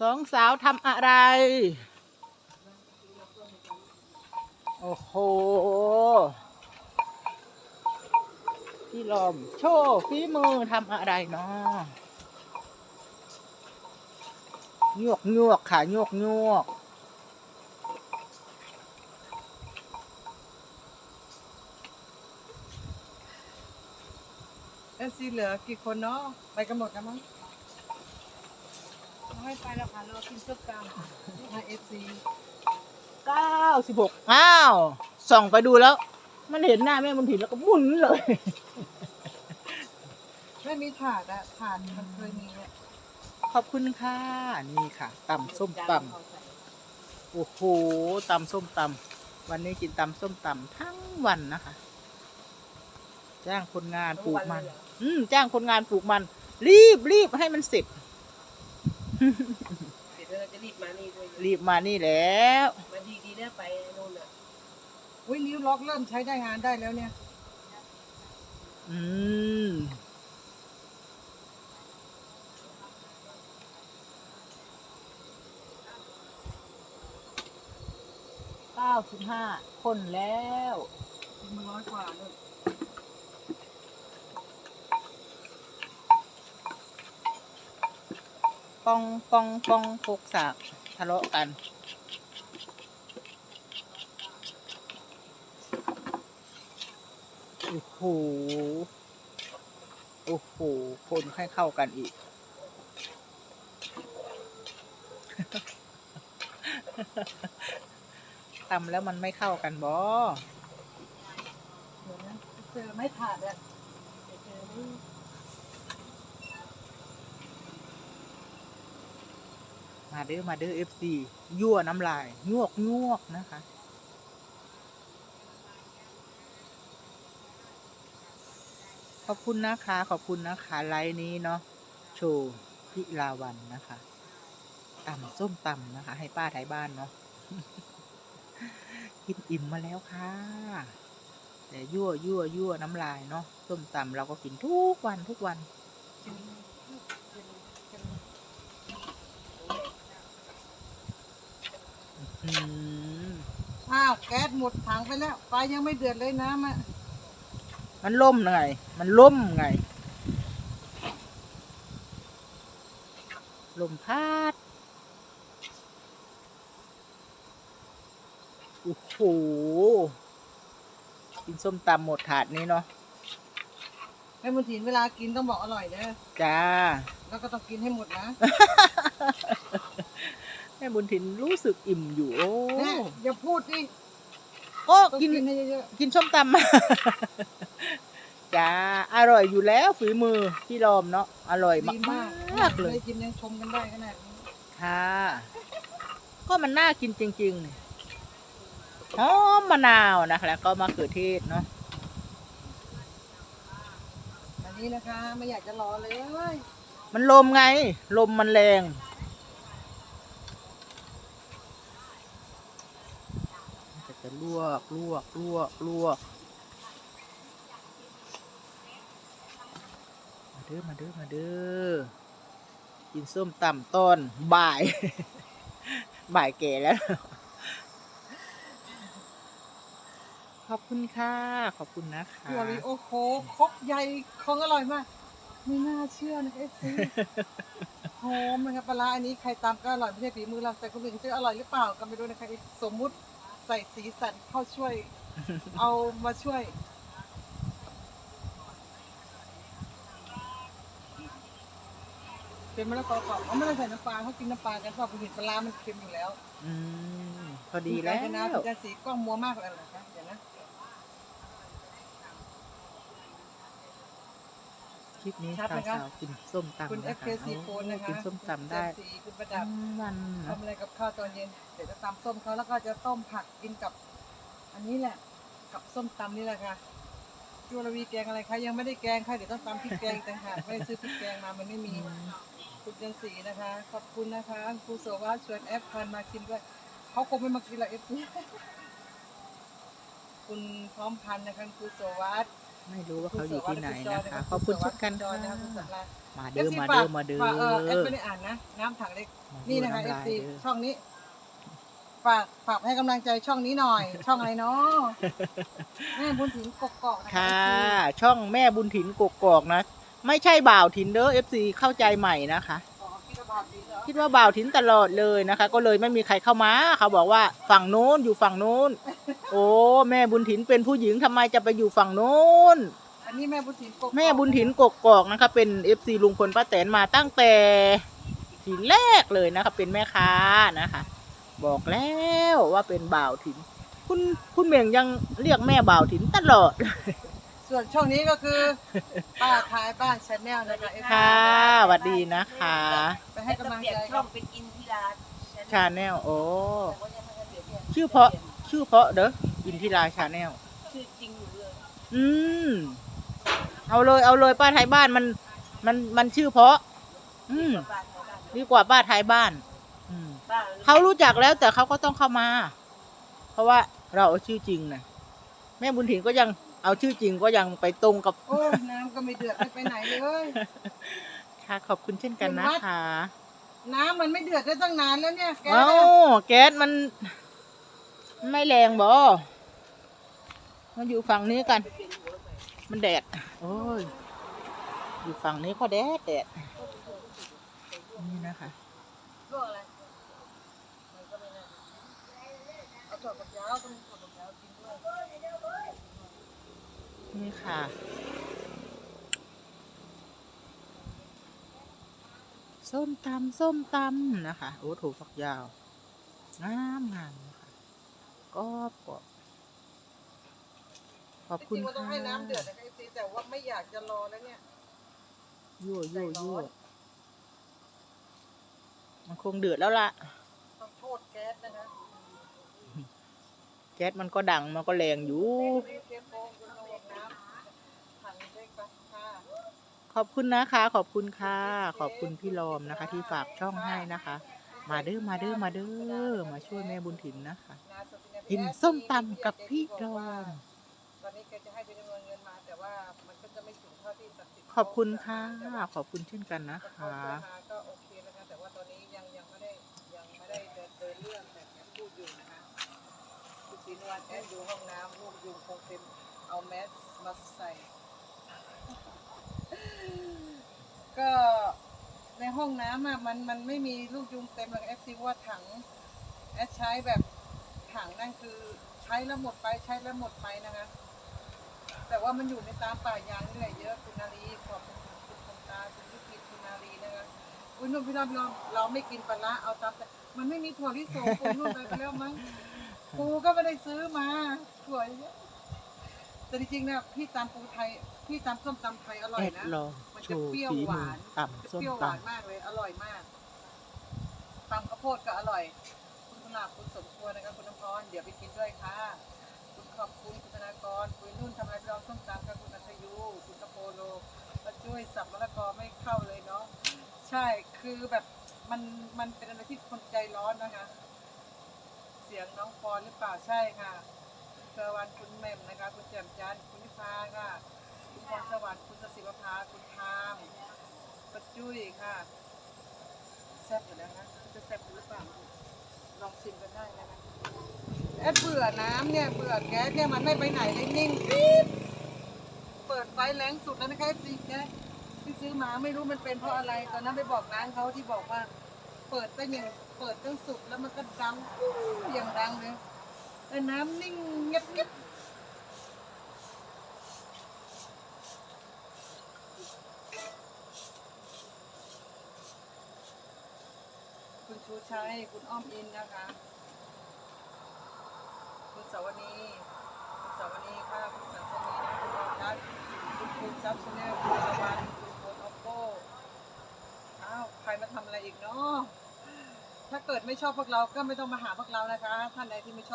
สองสาวทำอะไร โอ้โห พี่ลอมโชว์ฝีมือทำอะไรเนาะยวกยวกค่ะยวกยวกเอซีเหลือกี่คนเนาะไปกันหมดแล้วมั้ง ไม่ไปแล้วค่ะรอกินซุปกันให้เอฟซีเก้าสิบหกอ้าวส่องไปดูแล้ว มันเห็นหน้าแม่บุญถิ่นแล้วก็หมุนเลย ไม่มีถาดอะถาดมันเคยมีอะขอบคุณค่ะ นี่ค่ะตำส้มตำโอ้โหตำส้มตำวันนี้กินตำส้มตำทั้งวันนะคะ จ้างคนงานปลูกมัน อืมจ้างคนงานปลูกมัน รีบรีบให้มันเสร็จ เดี๋ยวเราจะรีบมานี่ด้วยรีบมานี่แล้ว มาดีดีเนี่ยไปนู่นน่ะอุ้ยนิ้วล็อกเริ่มใช้ได้งานได้แล้วเนี่ย อืม เก้าสิบห้าคนแล้ว มันร้อยกว่าเลย ปองปองปองพกสากทะเลาะกันโอ้โหโอ้โห คนให้เข้ากันอีกทำแล้วมันไม่เข้ากันบอเดี๋ยวนะเจอไม่ถาดอะเจอนี่ มาเด้อมาเด้อเอฟซียั่วน้ำลายยวกยวกนะคะ ขอบคุณนะคะ ขอบคุณนะคะไลน์นี้เนาะโชว์พิลาวันนะคะตำส้มตำนะคะ ให้ป้าไทยบ้านเนาะกินอิ่มมาแล้วค่ะ แต่ยั่วยั่วยั่วน้ำลายเนาะส้มตำเราก็กินทุกวันทุกวัน อืมอ้าวแก๊สหมดถังไปแล้วไฟยังไม่เดือดเลยน้ำอะมันล่มไง มันล่มไง ลมพัด โอ้โห กินส้มตำหมดถาดนี้เนาะแม่บุญถินเวลากินต้องบอกอร่อยเด้อจ้า แล้วก็ต้องกินให้หมดนะ แม่บุญถินรู้สึกอิ่มอยู่โอ้แม่อย่าพูดดิก็ต้องกินกินให้เยอะกินส้มตำมา จ้าอร่อยอยู่แล้วฝีมือพี่ลอมเนาะอร่อยๆดีมากมากๆเลยได้กินยังชมกันได้ขนาดนี้ค่ะ ก็มันน่ากินจริงๆนี่หอมมะนาวนะคะ แล้วก็มะเขือเทศเนาะ อันนี้นะคะ ไม่อยากจะรอเลยมันลมไง ลมมันแรง จะจะลวกลวกลวกลวกมาเด้อมาเด้อมาเด้อกินส้มตำต้นบ่าย บ่ายแก่แล้ว ขอบคุณค่ะ ขอบคุณนะคะพี่วอลีโอ้โหครกใหญ่ของอร่อยมาก ไม่น่าเชื่อนะเอฟซีหอมนะครับปลาร้าอันนี้ใครตามก็อร่อยไม่ใช่ฝีมือเราแต่คนอื่นจะอร่อยหรือเปล่าก็ไม่รู้นะคะสมมุติ ใส่สีสันเข้าช่วย เอามาช่วย เป็นมะละกอกรอบเขาไม่ได้ใส่น้ำปลาเขากินน้ำปลากันเพราะผมเห็นปลาร้ามันเค็มอยู่แล้วอืมพอดีแล้ว นะคุณจะสีกล้องมัวมากเลยนะ คะเดี๋ยวนะคลิปนี้ชัดสาไหมคะวๆกินส้มตำคุณนะคะ FKC โฟนนะคะกินส้มตำได้คุณสีคุณประดับ ทั้งวันนะทำอะไรกับข้าวตอนเย็น เดี๋ยวจะตำส้มเขาแล้วก็จะต้มผักกินกับ อันนี้แหละ กับส้มตำนี่แหละค่ะจูรวีแกงอะไรคะยังไม่ได้แกงค่ะเดี๋ยวต้องตำพริกแกงอีกต่างหากไม่ได้ซื้อพริกแกงมามันไม่มีคุณจันสีนะคะ ขอบคุณนะคะครูโสวัสดิ์ชวนแอฟพันมากินด้วยเขาคงไม่มากินหรอกเอฟซีคุณพร้อมพันธ์นะคะครูโสวัสดิ์ ไม่รู้ว่าเขาอยู่ที่ไหนนะคะขอบคุณเช่นกันจค่ะอยนะคะคุณสำราญมาเด้อมาเด้อมาเด้อฝากเออแอดไม่ได้อ่านนะน้ำถังเล็กนี่นะคะมาดูำลาย FC เด้อช่องนี้ ฝากฝากให้กำลังใจช่องนี้หน่อย ช่องอะไรเนาะแม่บุญถึงกกอกนะคะค่ะ FC ช่องแม่บุญถินกกอกนะ ไม่ใช่บ่าวถินเด้อ FC เข้าใจใหม่นะคะอ๋อ คิดว่าบาปดีเหรอคิดว่าบ่าวถินตลอดเลยนะคะ ก็เลยไม่มีใครเข้ามา เขาบอกว่าฝั่งโน้นอยู่ฝั่งโน้น โอ้แม่บุญถินเป็นผู้หญิงทำไมจะไปอยู่ฝั่งโน้นอันนี้แม่บุญถึงกกอกแม่บุญถินกกอกนะคะ เป็น FC ลุงพลป้าแตนมาตั้งแต่ทีแรกเลยนะคะ เป็นแม่ค้านะคะ บอกแล้วว่าเป็นบ่าวถิน คุณคุณเม่งยังเรียกแม่บ่าวถินตลอด ส่วนช่องนี้ก็คือ ป้าท้ายบ้านชาแนลนะคะ FC ค่ะสวัสดีนะคะไปให้กำลังเปลี่ยใจนช่กัอบงเป็นอินทิราชาแนลโอ้แต่ว่ายังไม่ได้เปลี่ยนเนี่ยชื่อเพราะชื่อเพราะเด้ออินทิราชาแนลชื่อจริงอยู่เลยอืมเอาเลยเอาเลยป้าไทยบ้านมันมันมันชื่อเพราะ อืมบ้านเขาบ้านดีกว่าป้าไทยบ้าน อืมบ้านเขารู้จักแล้วแต่เขาก็ต้องเข้ามา เพราะว่าเราเอาชื่อจริงนะแม่บุญถิ่นก็ยัง เอาชื่อจริงก็ยังไปตรงกับ โอ้น้ำก็ไม่เดือดไม่ไปไหนเลย ค่ะขอบคุณเช่นกันนะคะน้ำมันไม่เดือดได้ตั้งนานแล้วเนี่ยแกเอ้าแก๊สมัน ไม่แรงบ่มาอยู่ฝั่งนี้กัน มันแดด โอ้ย อยู่ฝั่งนี้ก็แดดแดด นี่นะคะก็อะไรมันก็ไม่น่าเอาถั่วฝักยาวก็มีถั่วฝักยาวกินด้วย นี่ค่ะ ส้มตำส้มตำนะคะ โอ้ถูกฝักยาวงามงามนะคะกรอบกรอบขอบจคุณริงๆว่าต้องค่ะให้น้ำเดือดนะคะไอซีแต่ว่าไม่อยากจะรอแล้วเนี่ยยั่วยั่วใจร้ยั่วอนมันคงเดือดแล้วล่ะต้องโทษแก๊สนะคะแก๊สมันก็ดังมันก็แรงอยู่ รีบเทโฟมคุณระวังน้ำถังเล็กปะค่ะ ขอบคุณนะคะ ขอบคุณค่ะ ขอบคุณพี่ลอมนะคะ ที่ฝากช่องให้นะคะ มาเด้อมาเด้อมาเด้อมาช่วยแม่บุญถิ่นนะคะนาสติเยกินส้มตำกับพี่ลอมตอนนี้แกจะให้เป็นจำนวนเงินมาแต่ว่ามันก็จะไม่ถึงเท่าที่ศัดสิขอบคุณค่ะ ขอบคุณเช่นกันนะคะขาเคยมาก็โอเคนะคะแต่ว่าตอนนี้ยังยังไม่ได้ยังไม่ได้เดินเรื่องแบบที่พูดอยู่นะคะคุณศรีนวลแอบดูห้องน้ำลูกยุงคงเต็มเอาแมสมาใส่ ก็ในห้องน้ำอะมันมันไม่มีลูกยุงเต็มหรอกเอฟซีว่าถังแอดใช้แบบถังนั่นคือใช้แล้วหมดไปใช้แล้วหมดไปนะคะ แต่ว่ามันอยู่ในตามป่ายางนี่แหละเยอะคุณนารีขอบคุณคุณคำตาคุณยุพินคุณนารีนะคะอุ้ยนุ่นพี่น้องพี่น้องเราไม่กินปลาร้าเอาตามแต่มันไม่มีถั่วลิสงคุณนุ่นไปแล้วมั้งปูก็ไม่ได้ซื้อมาถั่วยแต่จริงๆนะพี่ตามปูไทย พี่ตามส้มตำไทยอร่อแอยดนะลองมันโชจะว์เปรี้ยวฝีหมือวานต่ำส้มเปรี้ยวหตวานมากเลยอร่อยมากตำข้าวโพดก็อร่อย คุณกุหลาบคุณสมควรนะคะคุณน้ำพรเดี๋ยวไปกินด้วยค่ะ คุณขอบคุณคุณธนากรคุณนุ่นทำอะไรไปลองส้มตำค่ะคุณอัธยูคุณกระโปโลมาช่วยสับมะละกอไม่เข้าเลยเนาะใช่คือแบบมันมันเป็นอะไรที่คนใจร้อนนะคะ เสียงน้องปอนหรือเปล่าใช่ค่ะคุณเกอวันคุณแหม่มนะคะ คุณแจ่มจันทร์คุณนิพาค่ะคุณพ รสวัสดิ์คุณสศิวภาคุณทามป้าจุ้ยค่ะแซ่บอยู่แล้วนะจะแซ่บหรือเปล่าลองชิมกันได้นะคะแอดเบื่อน้ำเนี่ยเบื่อแก๊สเนี่ยมันไม่ไปไหนเลยนิ่งปี๊ดเปิดไฟแรงสุดแล้วนะคะซีแก๊สที่ซื้อมาไม่รู้มันเป็นเพราะอะไรตอนนั้นไปบอกร้านเขาที่บอกว่า เปิดตั้งอย่างเปิดตั้งสุดแล้วมันก็ดังอย่างดังเลยแต่น้ำนิ่งเงียบเงียบ คุณ ชูชัย คุณอ้อมอินนะคะ คุณสาวนี คุณสาวนีค่ะ คุณสันสนีนะคุณออกัตคุณคุณซับชาแนลคุณสวรรค์คุณโคนออปโป้อ้าว ใครมาทำอะไรอีกเนาะถ้าเกิดไม่ชอบพวกเราก็ไม่ต้องมาหาพวกเรานะคะ ท่านใดที่ไม่ชอบ